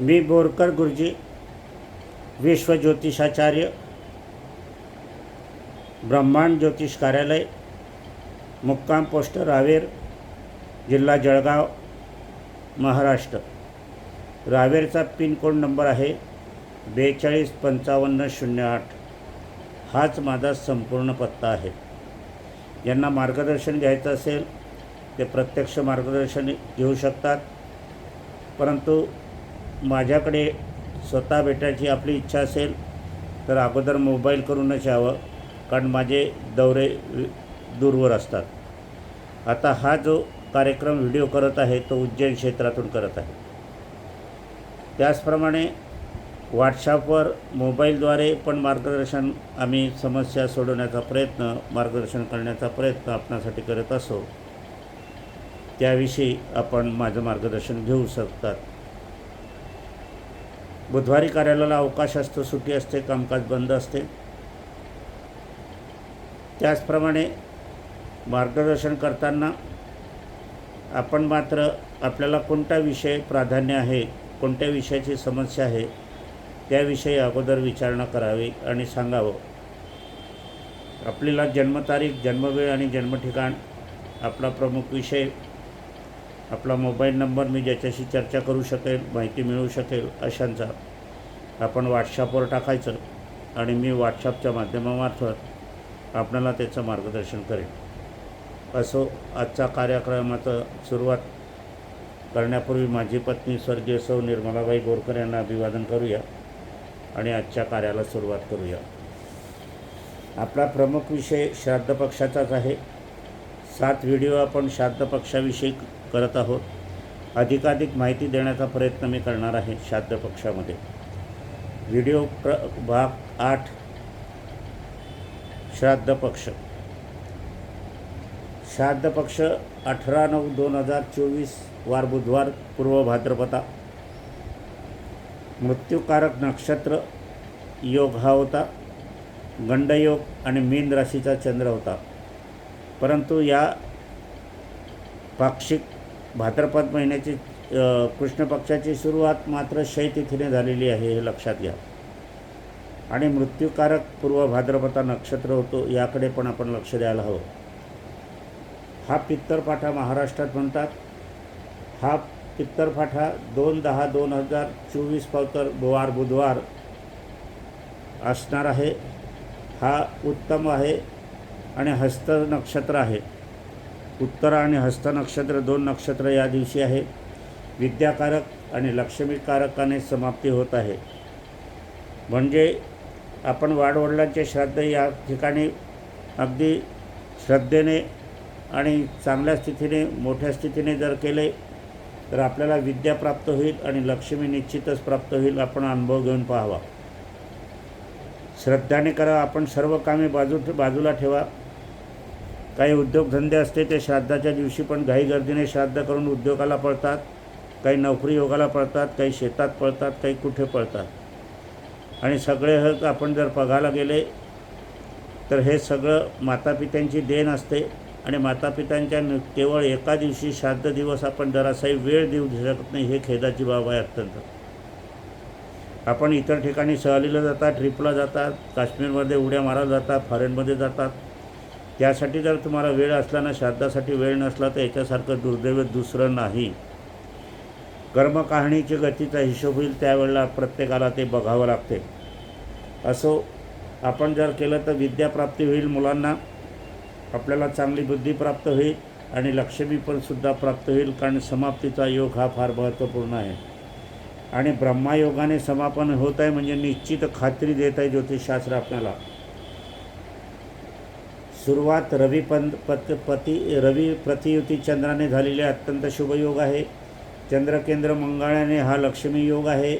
मी बोरकर गुरुजी विश्व ज्योतिषाचार्य ब्रह्मांड ज्योतिष कार्यालय मुक्काम पोस्ट रावेर जिल्हा जळगाव महाराष्ट्र. रावेरचा पिनकोड नंबर आहे बेचाळीस पंचावन्न शून्य आठ. हाच माझा संपूर्ण पत्ता आहे. यांना मार्गदर्शन घ्यायचं असेल ते प्रत्यक्ष मार्गदर्शन घेऊ शकतात. परंतु माझ्याकडे स्वतः भेटायची आपली इच्छा असेल तर अगोदर मोबाईल करूनच यावं कारण माझे दौरे दूरवर असतात. आता हा जो कार्यक्रम व्हिडिओ करत आहे तो उज्जैन क्षेत्रातून करत आहे. त्याचप्रमाणे व्हॉट्सॲपवर मोबाईलद्वारे पण मार्गदर्शन आम्ही समस्या सोडवण्याचा प्रयत्न मार्गदर्शन करण्याचा प्रयत्न आपणासाठी करत असो त्याविषयी आपण माझं मार्गदर्शन घेऊ शकतात. बुधवारी कार्यालयाला अवकाश असतो सुट्टी असते कामकाज बंद असते. त्याचप्रमाणे मार्गदर्शन करताना आपण मात्र आपल्याला कोणता विषय प्राधान्य आहे कोणत्या विषयाची समस्या आहे त्याविषयी अगोदर विचारणा करावी आणि सांगावं. आपल्याला जन्मतारीख जन्मवेळ आणि जन्मठिकाण आपला प्रमुख विषय आपला मोबाईल नंबर मी ज्याच्याशी चर्चा करू शकेल माहिती मिळू शकेल अशांचा आपण व्हॉट्सअपवर टाकायचं आणि मी व्हॉट्सअपच्या माध्यमामार्फत आपल्याला त्याचं मार्गदर्शन करेन. असो आजच्या कार्यक्रमाचं सुरुवात करण्यापूर्वी माझी पत्नी स्वर्गीय सौ निर्मलाबाई बोरकर यांना अभिवादन करूया आणि आजच्या कार्याला सुरुवात करूया. आपला प्रमुख विषय श्राद्ध पक्षाचाच आहे. सात व्हिडिओ आपण श्राद्ध पक्षाविषयी करत आहोत. अधिकाधिक माहिती देण्याचा प्रयत्न मी करणार आहे श्राद्ध पक्षामध्ये. व्हिडिओ प्र भाग आठ. श्राद्ध पक्ष. श्राद्ध पक्ष अठरा नऊ दोन हजार चोवीस वार बुधवार पूर्व भाद्रपदा. मृत्यूकारक नक्षत्र योग हा होता. गंडयोग आणि मीन राशीचा चंद्र होता. परंतु या पाक्षिक भाद्रपद महिन्याची कृष्ण पक्षाची सुरुवात मात्र शैतिथीने झालेली आहे हे लक्षात घ्या. आणि मृत्यूकारक पूर्व भाद्रपदा नक्षत्र होतो याकडे पण आपण लक्ष द्यायला हवं. हा पित्तरपाठा महाराष्ट्रात म्हणतात. हा पित्तरपाठा दोन दहा दोन हजार चोवीस पावतर बुवार बुधवार असणार आहे. हा उत्तम आहे आणि हस्त नक्षत्र आहे. उत्तर आणि हस्त नक्षत्र दोन नक्षत्र या दिवशी आहे. विद्याकारक आणि लक्ष्मीकारकाने समाप्ती होत आहे. म्हणजे आपण वाडवडिलांचे श्राद्ध या ठिकाणी अगदी श्रद्धेने आणि चांगल्या स्थितीने मोठ्या स्थितीने जर केले तर आपल्याला विद्या प्राप्त होईल आणि लक्ष्मी निश्चितच प्राप्त होईल आपण अनुभव घेऊन पाहावा. श्रद्धाने करा आपण सर्व कामे बाजू बाजूला ठेवा. काही उद्योगधंदे असते ते श्राद्धाच्या दिवशी पण घाईगर्दीने श्राद्ध करून उद्योगाला पळतात. काही नोकरी योगाला पळतात काही शेतात पळतात काही कुठे पळतात. आणि सगळे हक आपण जर बघायला गेले तर हे सगळं मातापित्यांची देण असते. आणि मातापित्यांच्या न- केवळ एका दिवशी श्राद्ध दिवस आपण जरासाही वेळ देऊ शकत नाही हे खेदाची बाब आहे अत्यंत. आपण इतर ठिकाणी सहलीला जातात ट्रिपला जातात काश्मीरमध्ये उड्या मारायला जातात फॉरेनमध्ये जातात. त्यासाठी जर तुम्हाला वेळ असला ना श्राद्धासाठी वेळ नसला तर याच्यासारखं दुर्दैव दुसरं नाही. कर्मकाहाणीची गतीचा हिशोब होईल त्यावेळेला प्रत्येकाला ते बघावं लागते. असो आपण जर केलं तर विद्याप्राप्ती होईल मुलांना आपल्याला चांगली बुद्धी प्राप्त होईल आणि लक्ष्मी पण सुद्धा प्राप्त होईल कारण समाप्तीचा योग हा फार महत्त्वपूर्ण आहे. आणि ब्रह्मायोगाने समापन होत आहे म्हणजे निश्चित खात्री देत आहे ज्योतिषशास्त्र आपल्याला. सुरुवात रवी पंत पत पती रवी प्रतियुती चंद्राने झालेले अत्यंत शुभयोग आहे. चंद्रकेंद्र मंगळाने हा लक्ष्मी योग आहे.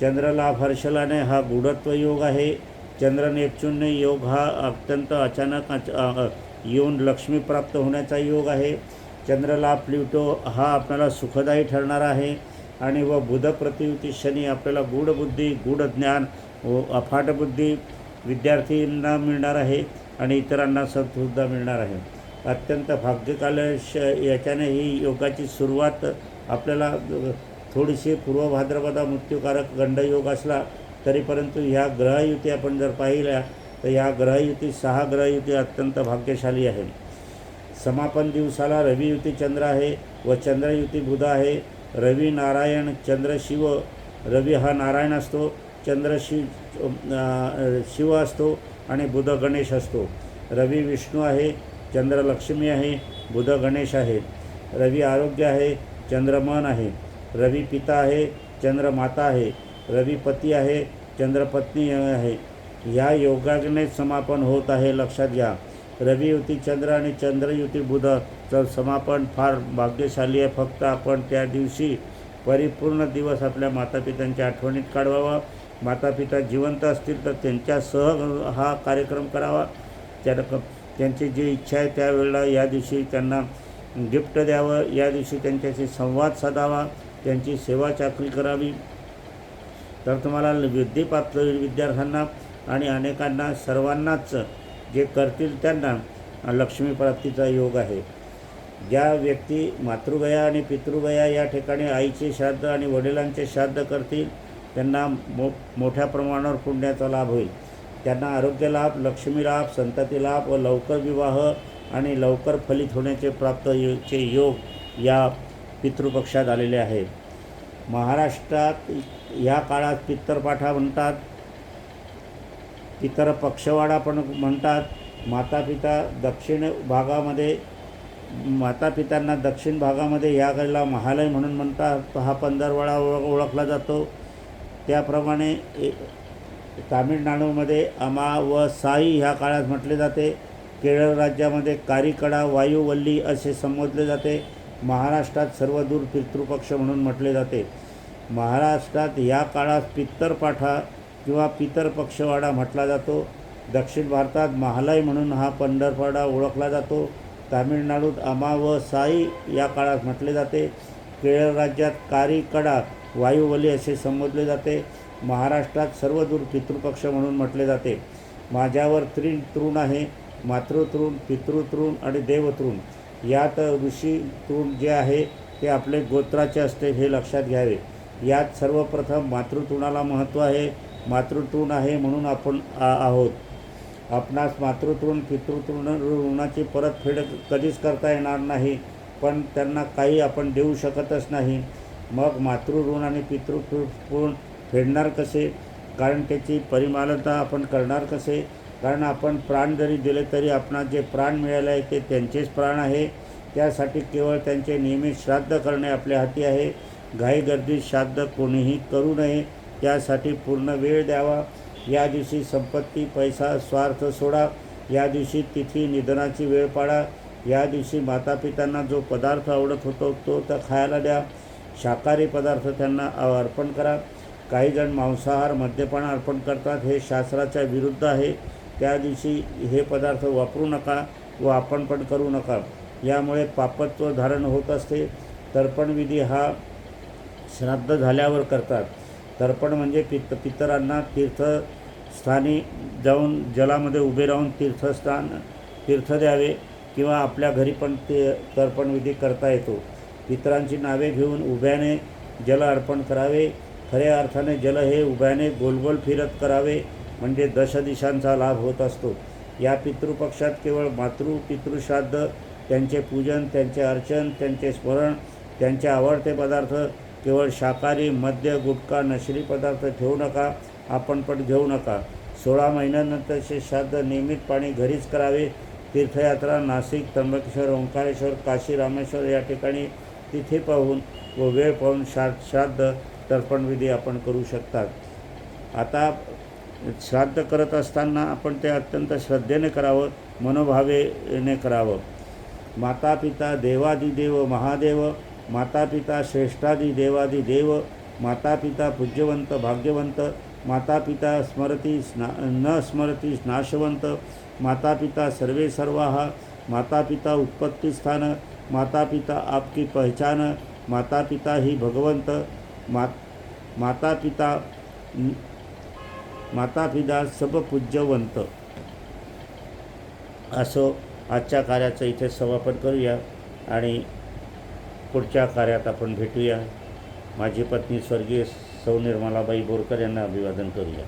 चंद्रलाभ हर्षलाने हा गुढत्व योग आहे. चंद्र नेपच्यूनने योग हा अत्यंत अचानक अच- येऊन लक्ष्मी प्राप्त होण्याचा योग आहे. चंद्रलाभ प्ल्युटो हा आपल्याला सुखदायी ठरणार आहे. आणि व बुध प्रतियुती शनी आपल्याला गूढ बुद्धी गूढ ज्ञान व अफाट बुद्धी विद्यार्थींना मिळणार आहे आणि इतरांना सुद्धा मिळणार आहे. अत्यंत भाग्यकाल श याच्याने ही योगाची सुरुवात आपल्याला थोडीशी पूर्व भाद्रपदा मृत्यूकारक गंडयोग असला तरी परंतु ह्या ग्रहयुती आपण जर पाहिल्या तर ह्या ग्रहयुती सहा ग्रहयुती अत्यंत भाग्यशाली आहे समापन दिवसाला रवियुती चंद्र आहे व चंद्रयुती बुध आहे. रवी नारायण चंद्र शिव रवी हा नारायण असतो चंद्र शिव शिव असतो आणि बुध गणेश असतो. रवी विष्णू आहे चंद्र लक्ष्मी आहे बुध गणेश आहे. रवी आरोग्य आहे चंद्र मन आहे. रवी पिता आहे चंद्र माता आहे. रवी पती आहे चंद्रपत्नी आहे. ह्या योगाने समापन होत आहे लक्षात घ्या. रवियुती चंद्र आणि चंद्रयुती बुधचं समापन फार भाग्यशाली आहे. फक्त आपण त्या दिवशी परिपूर्ण दिवस आपल्या मातापित्यांच्या आठवणीत काढवावा. मातापिता जिवंत असतील तर त्यांच्यासह हा कार्यक्रम करावा. त्या त्यांची जी इच्छा आहे त्यावेळेला या दिवशी त्यांना गिफ्ट द्यावं या दिवशी त्यांच्याशी संवाद साधावा त्यांची सेवा चाकरी करावी. तर तुम्हाला बुद्धी प्राप्त होईल विद्यार्थ्यांना आणि अनेकांना सर्वांनाच जे करतील त्यांना लक्ष्मीप्राप्तीचा योग आहे. ज्या व्यक्ती मातृगया आणि पितृगया या ठिकाणी आईचे श्राद्ध आणि वडिलांचे श्राद्ध करतील त्यांना मो मोठ्या प्रमाणावर पुण्याचा लाभ होईल. त्यांना आरोग्य लाभ लक्ष्मी लाभ संतती लाभ व लवकर विवाह आणि लवकर फलित होण्याचे प्राप्त यो चे योग या पितृपक्षात आलेले आहेत महाराष्ट्रात ह्या काळात पित्तरपाठा म्हणतात पितर पक्षवाडा पण म्हणतात. माता पिता दक्षिण भागामध्ये मातापित्यांना दक्षिण भागामध्ये या गाडीला महालय म्हणून म्हणतात. हा पंधरवाडा ओळख ओळखला जातो. त्याप्रमाणे तामिळनाडूमध्ये अमा व साई ह्या काळात म्हटले जाते. केरळ राज्यामध्ये कारीकडा वायुवल्ली असे संबोधले जाते. महाराष्ट्रात सर्वदूर पितृपक्ष म्हणून म्हटले जाते. महाराष्ट्रात या काळात पित्तरपाठा किंवा पितर पक्षवाडा म्हटला जातो. दक्षिण भारतात महालय म्हणून हा पंढरपाडा ओळखला जातो. तामिळनाडूत अमावसाई या काळात म्हटले जाते. केरळ राज्यात कारीकडा वायुवली असे संबोधले जाते. महाराष्ट्रात सर्वदूर पितृपक्ष म्हणून म्हटले जाते. माझ्यावर त्रिण तृण आहे. मातृतृण पितृतृण आणि देवतृण. यात ऋषी तृण जे आहे ते आपले गोत्राचे असते हे लक्षात घ्यावे. यात सर्वप्रथम मातृतृणाला महत्त्व आहे. मातृतृण आहे म्हणून आपण आ आहोत. आपणास मातृतृण पितृतृण ऋणाची परतफेड कधीच करता येणार नाही पण त्यांना काही आपण देऊ शकतच नाही. मग मातृऋण आणि पितृऋण फेडणार कसे? कारण त्याची परिमालता आपण करणार कसे? कारण आपण प्राण जरी दिले तरी आपणास जे प्राण मिळाले आहे ते त्यांचेच प्राण आहे. त्यासाठी केवळ त्यांचे नियमित श्राद्ध करणे आपल्या हाती आहे. घाईगर्दीत श्राद्ध कोणीही करू नये. त्यासाठी पूर्ण वेळ द्यावा. या दिवशी संपत्ती पैसा स्वार्थ सोडा. या दिवशी तिथी निधनाची वेळ पाडा. या दिवशी मातापित्यांना जो पदार्थ आवडत होतो तो तर खायला द्या. शाकाहारी पदार्थ त्यांना अर्पण करा. काही जण मांसाहार मद्यपान अर्पण करतात. हे शास्त्राच्या विरुद्ध आहे. त्या दिवशी हे पदार्थ वापरू नका व आपण पण करू नका. यामुळे पापत्व धारण होत असते. तर्पणविधी हा श्राद्ध झाल्यावर करतात. तर्पण म्हणजे पित पितरांना तीर्थस्थानी जाऊन जलामध्ये उभे राहून तीर्थस्थान तीर्थ द्यावे किंवा आपल्या घरी पण ते तर्पणविधी करता येतो. पितरांची नावे घेऊन उभ्याने जल अर्पण करावे. खऱ्या अर्थाने जल हे उभ्याने गोलगोल फिरत करावे. म्हणजे दशदिशांचा लाभ होत असतो. या पितृपक्षात केवळ मातृ पितृश्राद्ध त्यांचे पूजन त्यांचे अर्चन त्यांचे स्मरण त्यांचे आवडते पदार्थ केवळ शाकाहारी मद्य गुटखा नशरी पदार्थ ठेवू नका आपण पण घेऊ नका. सोळा महिन्यानंतरचे श्राद्ध नियमित पाणी घरीच करावे. तीर्थयात्रा नाशिक त्र्यंबकेश्वर ओंकारेश्वर काशी रामेश्वर या ठिकाणी तिथे पाहून व वेळ पाहून श्रा श्राद्ध तर्पणविधी आपण करू शकतात. आता श्राद्ध करत असताना आपण ते अत्यंत श्रद्धेने करावं मनोभावेने करावं. माता पिता देवादिदेव महादेव माता पिता श्रेष्ठादी देवादी देव माता पिता पूज्यवंत भाग्यवंत माता पिता स्मरती स्ना न स्मरती नाशवंत माता पिता सर्वे सर्वाहा माता पिता उत्पत्तीस्थान माता पिता आपकी पहचान माता पिता ही भगवंत मा माता पिता माता पिता सब पूज्यवंत. असो आजच्या कार्याचं इथे समापन करूया आणि पुढच्या कार्यात आपण भेटूया. माझी पत्नी स्वर्गीय सौ निर्मलाबाई बोरकर यांना अभिवादन करूया.